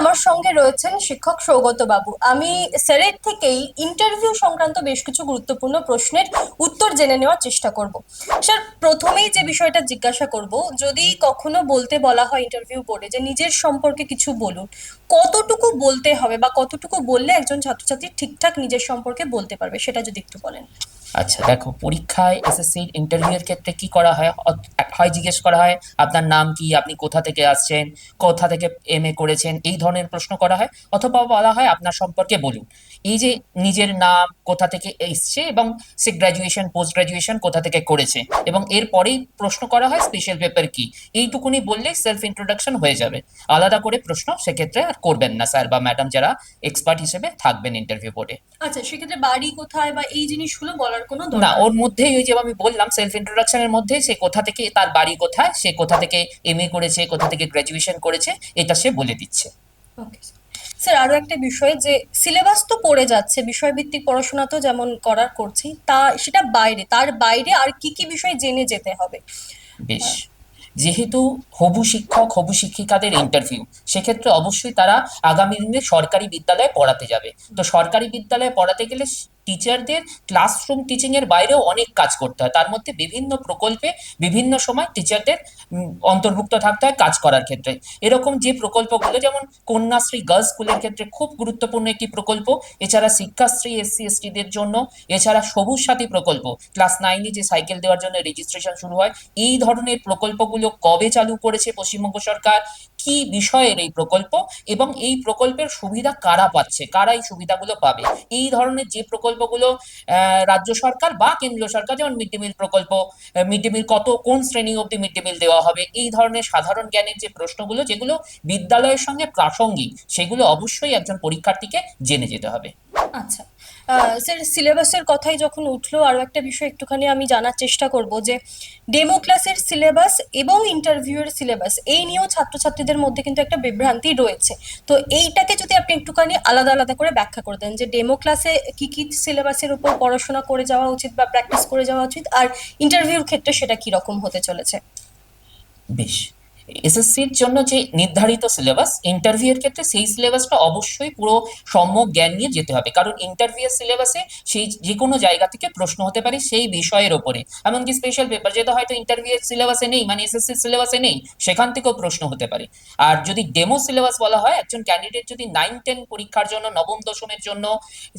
আমার সঙ্গে রয়েছেন শিক্ষক সৌগত বাবু। আমি স্যারের থেকেই ইন্টারভিউ সংক্রান্ত বেশ কিছু গুরুত্বপূর্ণ প্রশ্নের উত্তর জেনে নেওয়ার চেষ্টা করব। স্যার, প্রথমেই যে বিষয়টা জিজ্ঞাসা করব, যদি কখনো বলতে বলা হয় ইন্টারভিউ বোর্ডে যে নিজের সম্পর্কে কিছু বলুন, কতটুকু বলতে হবে বা কতটুকু বললে একজন ছাত্রছাত্রী ঠিকঠাক নিজের সম্পর্কে বলতে পারবে, সেটা যদি একটু বলেন। আচ্ছা দেখো, পরীক্ষায় এসএসসি ইন্টারভিউ এর ক্ষেত্রে কি করা হয়? হয় জিজ্ঞেস করা হয় আপনার নাম কি? আপনি কোথা থেকে আসছেন? কোথা থেকে এম এ করেছেন? এই ধরনের প্রশ্ন করা হয় অথবা বলা হয় আপনার সম্পর্কে বলুন। এই যে নিজের নাম কোথা থেকে এসছে এবং সে গ্র্যাজুয়েশন পোস্ট গ্র্যাজুয়েশন কোথা থেকে করেছে এবং এরপরেই প্রশ্ন করা হয় স্পেশাল পেপার কি? এইটুকুনি বললেই সেলফ ইন্ট্রোডাকশন হয়ে যাবে। আলাদা করে প্রশ্ন সেক্ষেত্রে আর করবেন না স্যার বা ম্যাডাম যারা এক্সপার্ট হিসেবে থাকবেন ইন্টারভিউ বোর্ডে আচ্ছা সেক্ষেত্রে বাড়ি কোথায় বা এই জিনিসগুলো বলার কোনো না ওর মধ্যেই ওই যে আমি বললাম সেলফ ইন্ট্রোডাকশনের মধ্যে সে কোথা থেকে তার বাড়ি কোথায় সে কোথা থেকে এম করেছে কোথা থেকে গ্র্যাজুয়েশন করেছে এটা সে বলে দিচ্ছে। ওকে স্যার আরও একটা বিষয় যে সিলেবাস তো পড়ে যাচ্ছে বিষয়ভিত্তিক পড়াশোনা তো যেমন করার করছি তা সেটা বাইরে তার বাইরে আর কি কি বিষয় জেনে যেতে হবে? বেশ। যেহেতু হবু শিক্ষক হবু শিক্ষিকাদের ইন্টারভিউ সেক্ষেত্রে অবশ্যই তারা আগামী দিনে সরকারি বিদ্যালয়ে পড়াতে যাবে। তো সরকারি বিদ্যালয়ে পড়াতে গেলে টিচারদের ক্লাসরুম টিচিং এর বাইরেও অনেক কাজ করতে হয়। তার মধ্যে বিভিন্ন প্রকল্পে বিভিন্ন সময় টিচারদের অন্তর্ভুক্ত থাকতে হয় কাজ করার ক্ষেত্রে। এরকম যে প্রকল্পগুলো, যেমন কন্যাশ্রী গার্লস স্কুলের ক্ষেত্রে খুব গুরুত্বপূর্ণ একটি প্রকল্প। এছাড়া শিক্ষাশ্রী এসসি এসটিদের জন্য, এছাড়া সবুজ সাথী প্রকল্প। ক্লাস নাইনে যে সাইকেল দেওয়ার জন্য রেজিস্ট্রেশন শুরু হয়, এই ধরনের প্রকল্পগুলো কবে চালু করেছে পশ্চিমবঙ্গ সরকার? কি বিষয়ের এই প্রকল্প? এবং এই প্রকল্পের সুবিধা কারা পাচ্ছে? কারা এই সুবিধাগুলো পাবে? এই ধরনের যে প্রকল্পগুলো রাজ্য সরকার বা কেন্দ্রীয় সরকার, যেমন মিড ডে মিল প্রকল্প মিড ডে মিল কত, কোন শ্রেণি অব্দি মিড ডে মিল দেওয়া হবে, এই ধরনের সাধারণ জ্ঞানের যে প্রশ্নগুলো, যেগুলো বিদ্যালয়ের সঙ্গে প্রাসঙ্গিক, সেগুলো অবশ্যই একজন পরীক্ষার্থীকে জেনে যেতে হবে। আচ্ছা। স্যার সিলেবাসের কথাই যখন উঠল, আরও একটা বিষয় একটুখানি আমি জানার চেষ্টা করব যে ডেমো ক্লাসের সিলেবাস এবং ইন্টারভিউয়ের সিলেবাস এই নিয়েও ছাত্রছাত্রীদের মধ্যে কিন্তু একটা বিভ্রান্তি রয়েছে। তো এইটাকে যদি আপনি একটুখানি আলাদা আলাদা করে ব্যাখ্যা করে দেন যে ডেমো ক্লাসে কি কি সিলেবাসের উপর পড়াশোনা করে যাওয়া উচিত বা প্র্যাকটিস করে যাওয়া উচিত, আর ইন্টারভিউর ক্ষেত্রে সেটা কি রকম হতে চলেছে? বেশ। এসএসসির জন্য যে নির্ধারিত সিলেবাস ইন্টারভিউ এর ক্ষেত্রে সেই সিলেবাসটা অবশ্যই পুরো সম্যক জ্ঞান নিয়ে যেতে হবে। কারণ ইন্টারভিউ সিলেবাসে সেই যে কোনো জায়গা থেকে প্রশ্ন হতে পারে সেই বিষয়ের ওপরে। এমনকি স্পেশাল পেপার যেটা হয়তো ইন্টারভিউ সিলেবাসে নেই মানে এসএসসির সিলেবাসে নেই, সেখান থেকেও প্রশ্ন হতে পারে। আর যদি ডেমো সিলেবাস বলা হয়, একজন ক্যান্ডিডেট যদি নাইন টেন পরীক্ষার জন্য, নবম, দশমের জন্য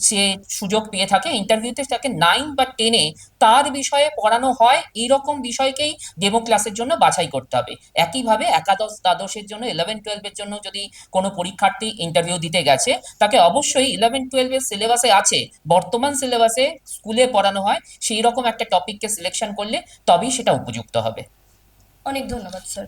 সে সুযোগ পেয়ে থাকে ইন্টারভিউতে তাকে নাইন বা টেনে তার বিষয়ে পড়ানো হয়, এইরকম বিষয়কেই ডেমো ক্লাসের জন্য বাছাই করতে হবে। একইভাবে একাদশ দ্বাদশের জন্য ইলেভেন টুয়েলভের জন্য যদি কোনো পরীক্ষার্থী ইন্টারভিউ দিতে গেছে, তাকে অবশ্যই ইলেভেন টুয়েলভের সিলেবাসে আছে, বর্তমান সিলেবাসে স্কুলে পড়ানো হয় সেই রকম একটা টপিককে সিলেকশন করলে তবেই সেটা উপযুক্ত হবে। অনেক ধন্যবাদ স্যার